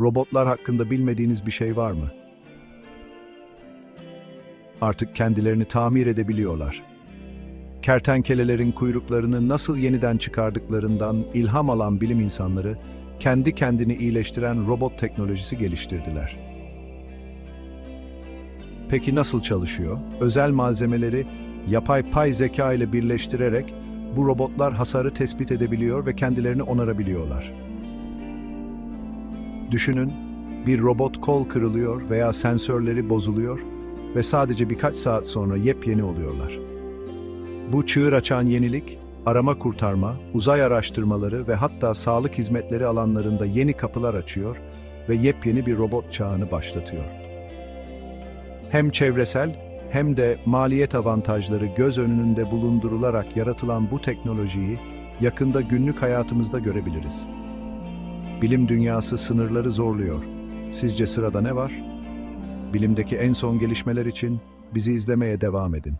Robotlar hakkında bilmediğiniz bir şey var mı? Artık kendilerini tamir edebiliyorlar. Kertenkelelerin kuyruklarını nasıl yeniden çıkardıklarından ilham alan bilim insanları, kendi kendini iyileştiren robot teknolojisi geliştirdiler. Peki nasıl çalışıyor? Özel malzemeleri yapay pay zeka ile birleştirerek bu robotlar hasarı tespit edebiliyor ve kendilerini onarabiliyorlar. Düşünün, bir robot kol kırılıyor veya sensörleri bozuluyor ve sadece birkaç saat sonra yepyeni oluyorlar. Bu çığır açan yenilik, arama kurtarma, uzay araştırmaları ve hatta sağlık hizmetleri alanlarında yeni kapılar açıyor ve yepyeni bir robot çağını başlatıyor. Hem çevresel hem de maliyet avantajları göz önünde bulundurularak yaratılan bu teknolojiyi yakında günlük hayatımızda görebiliriz. Bilim dünyası sınırları zorluyor. Sizce sırada ne var? Bilimdeki en son gelişmeler için bizi izlemeye devam edin.